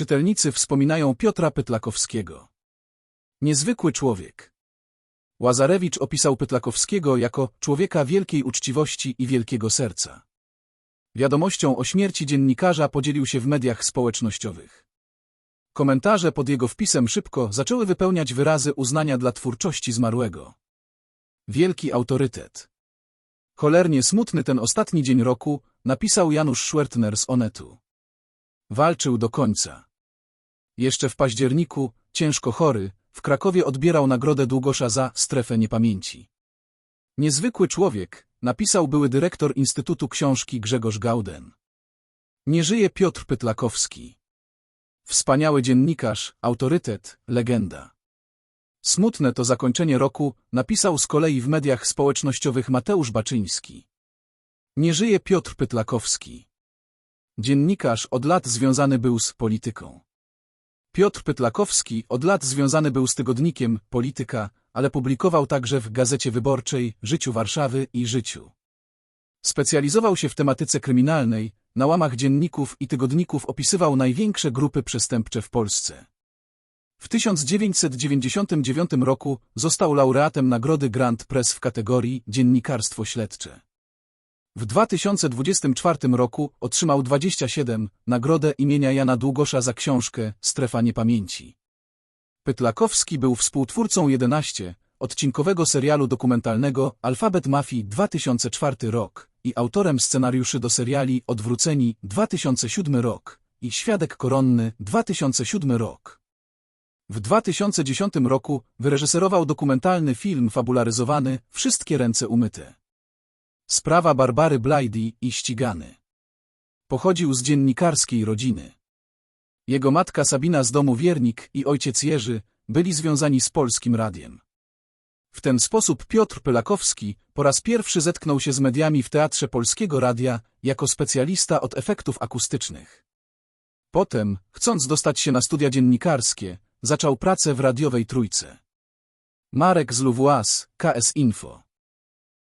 Czytelnicy wspominają Piotra Pytlakowskiego. Niezwykły człowiek. Łazarewicz opisał Pytlakowskiego jako człowieka wielkiej uczciwości i wielkiego serca. Wiadomością o śmierci dziennikarza podzielił się w mediach społecznościowych. Komentarze pod jego wpisem szybko zaczęły wypełniać wyrazy uznania dla twórczości zmarłego. Wielki autorytet. Cholernie smutny ten ostatni dzień roku, napisał Janusz Schwertner z Onetu. Walczył do końca. Jeszcze w październiku, ciężko chory, w Krakowie odbierał nagrodę Długosza za strefę niepamięci. Niezwykły człowiek, napisał były dyrektor Instytutu Książki Grzegorz Gauden. Nie żyje Piotr Pytlakowski. Wspaniały dziennikarz, autorytet, legenda. Smutne to zakończenie roku, napisał z kolei w mediach społecznościowych Mateusz Baczyński. Nie żyje Piotr Pytlakowski. Dziennikarz od lat związany był z polityką. Piotr Pytlakowski od lat związany był z tygodnikiem Polityka, ale publikował także w Gazecie Wyborczej, Życiu Warszawy i Życiu. Specjalizował się w tematyce kryminalnej, na łamach dzienników i tygodników opisywał największe grupy przestępcze w Polsce. W 1999 roku został laureatem nagrody Grand Press w kategorii Dziennikarstwo Śledcze. W 2024 roku otrzymał 27 nagrodę imienia Jana Długosza za książkę Strefa Niepamięci. Pytlakowski był współtwórcą 11 odcinkowego serialu dokumentalnego Alfabet Mafii 2004 rok i autorem scenariuszy do seriali Odwróceni 2007 rok i Świadek Koronny 2007 rok. W 2010 roku wyreżyserował dokumentalny film fabularyzowany Wszystkie ręce umyte. Sprawa Barbary Blajdy i ścigany. Pochodził z dziennikarskiej rodziny. Jego matka Sabina z domu Wiernik i ojciec Jerzy byli związani z Polskim Radiem. W ten sposób Piotr Pylakowski po raz pierwszy zetknął się z mediami w Teatrze Polskiego Radia jako specjalista od efektów akustycznych. Potem, chcąc dostać się na studia dziennikarskie, zaczął pracę w radiowej trójce. Marek z Luwuas, KS Info.